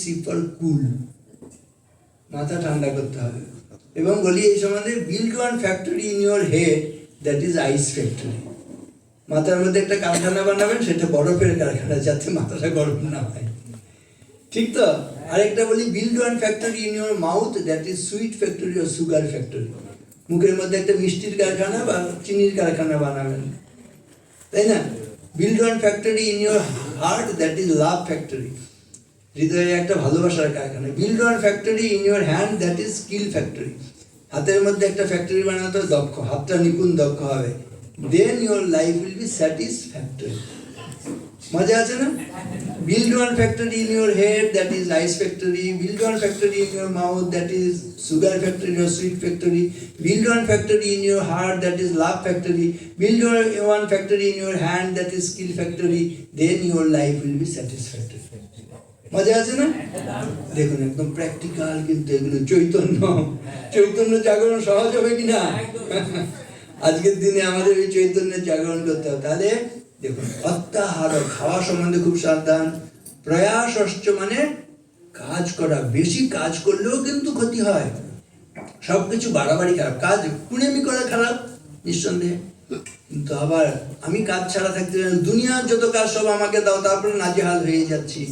C for কুল। মাথা ঠান্ডা করতে হবে। এবং বলি, এই সম্বন্ধে build one factory in your head that is ice factory মাথার মধ্যে একটা কারখানা বানাবেন, সেটা বরফের কারখানা, যাতে মাথাটা গরম না হয়। ঠিক তো? আরেকটা বলি build one factory in your mouth that is sweet factory O sugar factory মুখের মধ্যে একটা মিষ্টির কারখানা বা চিনির কারখানা বানাবেন। তাই না? Build one factory in your heart that is love factory হৃদয়ে একটা ভালোবাসার কারখানা। Build one factory in your hand that is skill factory হাতের মধ্যে একটা ফ্যাক্টরি বানাতে দক্ষ, হাতটা নিপুণ দক্ষ হবে। Then your life will be satisfactory মজা আছে না? Build one factory in your head that is ice factory build one factory in your mouth that is sugar factory or sweet factory build one factory in your heart that is love factory build one factory in your hand that is skill factory then your life will be satisfactory মজা আছে না? দেখুন, একদম practical কিন্তু এগুলো চৈতন্য। চৈতন্য জাগরণ সহজ হবে কিনা? আজকের দিনে আমাদের ওই চৈতন্যের জাগরণ করতে হবে। তাহলে দেখুন, অত্যাহার খাওয়া সম্বন্ধে খুব সাবধান। প্রয়াস মানে কাজ করা। বেশি কাজ করলেও কিন্তু ক্ষতি হয়। সবকিছু বাড়াবাড়ি খারাপ। কাজ কুড়েমি করা খারাপ, নিঃসন্দেহে। কিন্তু আবার আমি কাজ ছাড়া থাকতে। দুনিয়ার যত কাজ সব আমাকে দাও, তারপরে নাজেহাল হয়ে যাচ্ছি।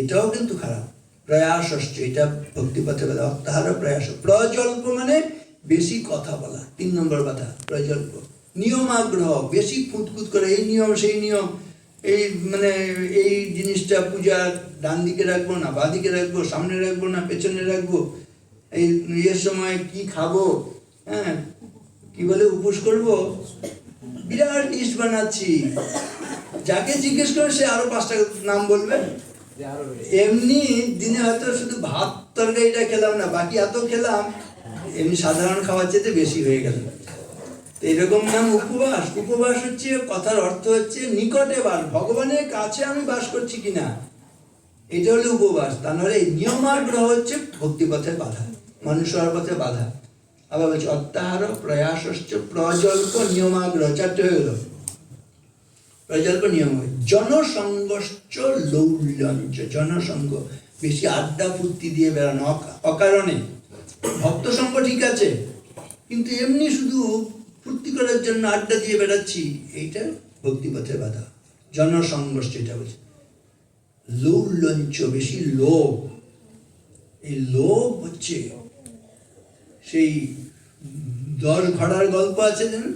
এটাও কিন্তু খারাপ। প্রয়াস হচ্ছে এটা ভক্তিপথে বলে অত্যাহার প্রয়াস। প্রজল্প মানে বেশি কথা বলা। তিন নম্বর কথা, প্রজল্প। নিয়ম আগ্রহ বেশি খুঁতখুত করে, এই নিয়ম, সেই নিয়ম, এই মানে এই জিনিসটা পূজা ডান দিকে রাখব না, বাঁ দিকে রাখব, সামনে রাখব না, পেছনে রাখব। এই ইয়ের সময় কি খাব? হ্যাঁ কি বলে উপোস করব? বিরাট লিস্ট বানাচ্ছি। যাকে জিজ্ঞেস করে সে আরও পাঁচটা নাম বলবে। এমনি দিনে হয়তো শুধু ভাত তরকারিটা খেলাম না, বাকি এত খেলাম, এমনি সাধারণ খাওয়ার চেয়ে বেশি হয়ে গেল। এরকম নাম উপবাস। উপবাস হচ্ছে, কথার অর্থ হচ্ছে নিকটে বাস, ভগবানের কাছে আমি বাস করছি কিনা? এটা হলো উপবাস। তা নাহলে এই নিয়মাগ্রহ হচ্ছে ভক্তিপথের বাধা মানুষ হওয়ার পথে বাধা। আবার বলছে, অত্যাহার প্রয়াস হচ্ছে প্রজল্প নিয়মাগ্রহ, চারটে হয়ে গেল। প্রজল্প নিয়ম হয় জনসংগশ্চ লৌল্যঞ্চ জনসংঘ। বেশি আড্ডা ফুর্তি দিয়ে বেড়ানো অকা- অকারণে। ভক্ত সঙ্গ ঠিক আছে, কিন্তু এমনি শুধু ফুর্তি করার জন্য আড্ডা দিয়ে বেড়াচ্ছি, এইটা ভক্তিপথের বাধা। জনসংঘর্ষ এটা বলছে। লৌল্যঞ্চ বেশি লোভ। এই লোভ হচ্ছে সেই দশ ঘোড়ার গল্প আছে জানেন?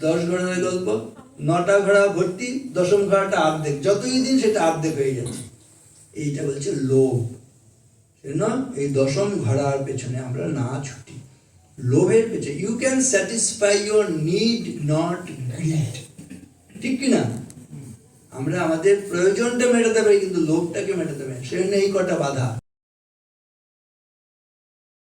দশ ঘোড়ার গল্প? নটা ঘোড়া ভর্তি, দশম ঘোড়াটা অর্ধেক। যতই দিন সেটা অর্ধেক হয়ে যাচ্ছে। এইটা বলছে লোভ। সেজন্য এই দশম ঘোড়ার পেছনে আমরা না ছুটি। লোভের পেছনে you can satisfy your need not greed ঠিক কি না? আমরা আমাদের প্রয়োজনটা মেটাতে পারি, কিন্তু লোভটাকে মেটাতে পারি সেজন্য এই কটা বাধা।